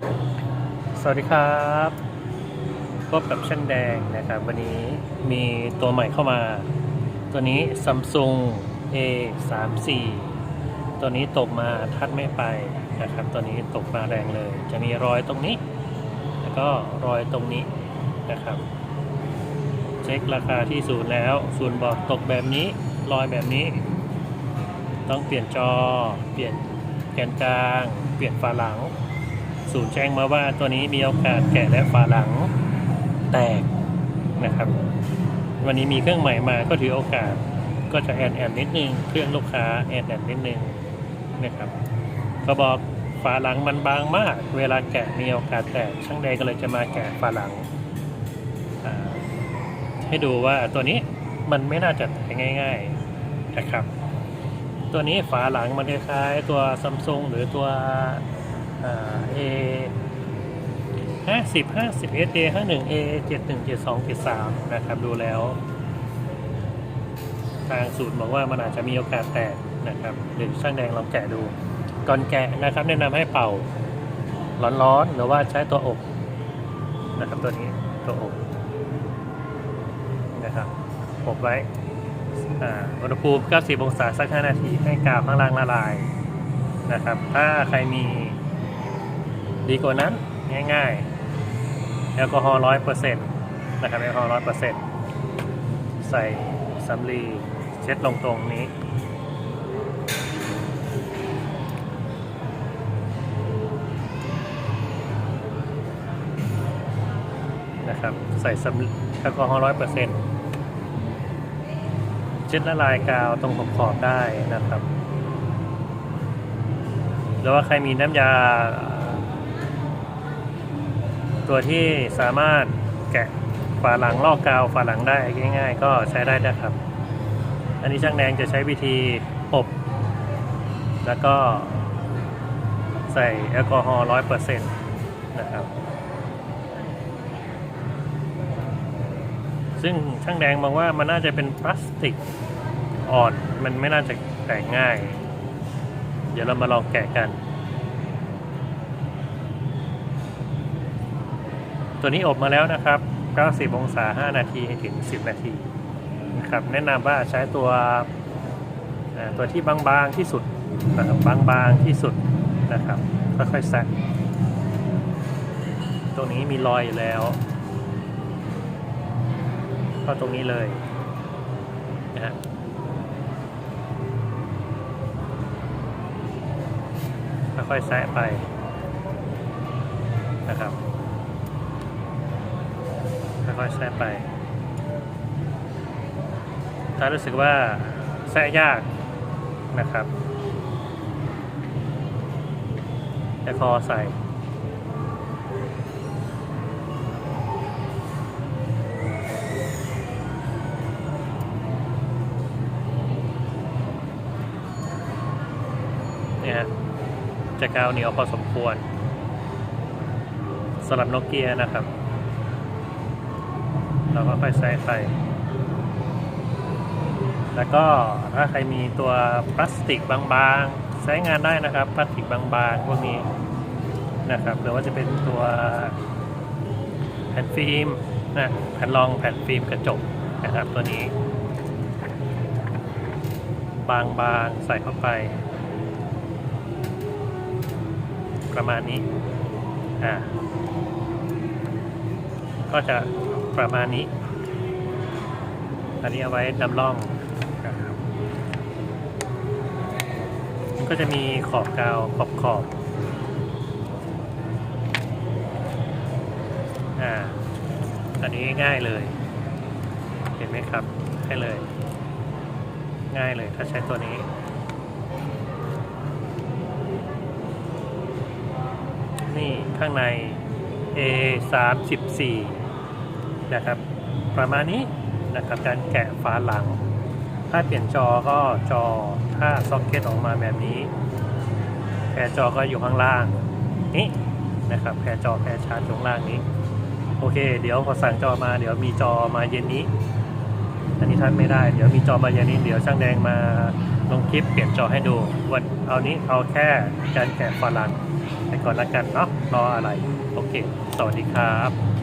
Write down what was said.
สวัสดีครับพบกับช่างแดงนะครับ วันนี้มีตัวใหม่เข้ามา ตัวนี้ Samsung A 3 4 ตัวนี้ตกมาทัดไม่ไปนะครับ ตัวนี้ตกมาแรงเลย จะมีรอยตรงนี้ แล้วก็รอยตรงนี้นะครับ เช็คราคาที่ศูนย์แล้วศูนย์บอกตกแบบนี้ รอยแบบนี้ ต้องเปลี่ยนจอ เปลี่ยนแกนกลาง เปลี่ยนฝาหลัง ศูนย์แจ้งมาว่าตัวนี้มีโอกาสแกะและฝาหลังแตกนะครับ วันนี้มีเครื่องใหม่มาก็ถือโอกาสก็จะแอนแอนนิดนึงเครื่องลูกค้าแอนแอนนิดนึงนะครับก็บอกฝาหลังมันบางมาก เวลาแกะมีโอกาสแตกช่างใดก็เลยจะมาแกะฝาหลัง ให้ดูว่าตัวนี้มันไม่น่าจะแตกง่าย ๆนะครับ ตัวนี้ฝาหลังมันคล้ายๆตัวซัมซุงหรือตัว เอห้าสิบห้าสิบเอสเอห้าหนึ่งเอเจ็ดหนึ่งเจ็ดสองเจ็ดสามนะครับ ดูแล้ว ทางสูตรบอกว่ามันอาจจะมีโอกาสแตกนะครับหรือช่างแดงลองแกะดู ก่อนแกะนะครับ แนะนำให้เป่า ร้อนๆหรือว่าใช้ตัวอบนะครับตัวนี้ตัวอบนะครับอบไว้อุณหภูมิ 90 องศาสัก 5 นาทีให้กาวข้างล่างละลายนะครับ ถ้าใครมี ดีกว่านั้นง่ายๆ แอลกอฮอล์ร้อยเปอร์เซ็นต์นะครับแอลกอฮอล์ร้อยเปอร์เซ็นต์ใส่สำลีเช็ดลงตรงนี้ นะครับ ใส่สำแอลกอฮอล์ร้อยเปอร์เซ็นต์เช็ดละลายกาวตรงขอบๆได้นะครับหรือว่าใครมีน้ำยา ตัวที่สามารถแกะฝาหลังลอกกาวฝาหลังได้ง่าย ๆ ก็ใช้ได้นะครับ อันนี้ช่างแดงจะใช้วิธีอบแล้วก็ใส่แอลกอฮอล์ร้อยเปอร์เซ็นต์นะครับ ซึ่งช่างแดงมองว่ามันน่าจะเป็นพลาสติกอ่อน มันไม่น่าจะแตกง่าย เดี๋ยวเรามาลองแกะกัน ตัวนี้อบมาแล้วนะครับ 90 องศา 5 นาทีถึง 10 นาทีนะครับ แนะนำว่าใช้ตัวอ่าตัวที่บางๆที่สุดนะครับบางๆที่สุดนะครับค่อยๆแซะตรงนี้มีรอยอยู่แล้ว ก็ตรงนี้เลยนะฮะค่อยๆแซะไปนะครับ ค่อยแซะไป ถ้ารู้สึกว่าแซะยากนะครับจะคอใส่เนี่ยฮะจะกาวเหนียวพอสมควรสำหรับโนเกียนะครับ เราก็ค่อยใส่ไป แล้วก็ถ้าใครมีตัวพลาสติกบางๆ ใช้งานได้นะครับ พลาสติกบางๆ พวกนี้นะครับ หรือว่าจะเป็นตัวแผ่นฟิล์มนะแผ่นรองแผ่นฟิล์มกระจกนะครับตัวนี้ บางๆ ใส่เข้าไป ประมาณนี้อ่าก็จะ ประมาณนี้ อันนี้เอาไว้นำร่องนะครับมันก็จะมีขอบกาวขอบขอบอ่าอันนี้ง่ายเลย เห็นไหมครับให้เลย ง่ายเลยถ้าใช้ตัวนี้นี่ข้างใน A 3 4 นะครับ ประมาณนี้นะครับการแกะฝาหลัง ถ้าเปลี่ยนจอก็จอถ้าซ็อกเก็ตออกมาแบบนี้ แพรจอก็อยู่ข้างล่างนี้นะครับแพรจอแพรชาร์จอยู่ข้างล่างนี้ โอเค เดี๋ยวพอสั่งจอมาเดี๋ยวมีจอมาเย็นนี้ อันนี้ท่านไม่ได้ เดี๋ยวมีจอมาเย็นนี้ เดี๋ยวช่างแดงมาลงคลิปเปลี่ยนจอให้ดูวันเอานี้เอาแค่การแกะฝาหลังไปก่อนละกันเนาะรออะไร โอเค สวัสดีครับ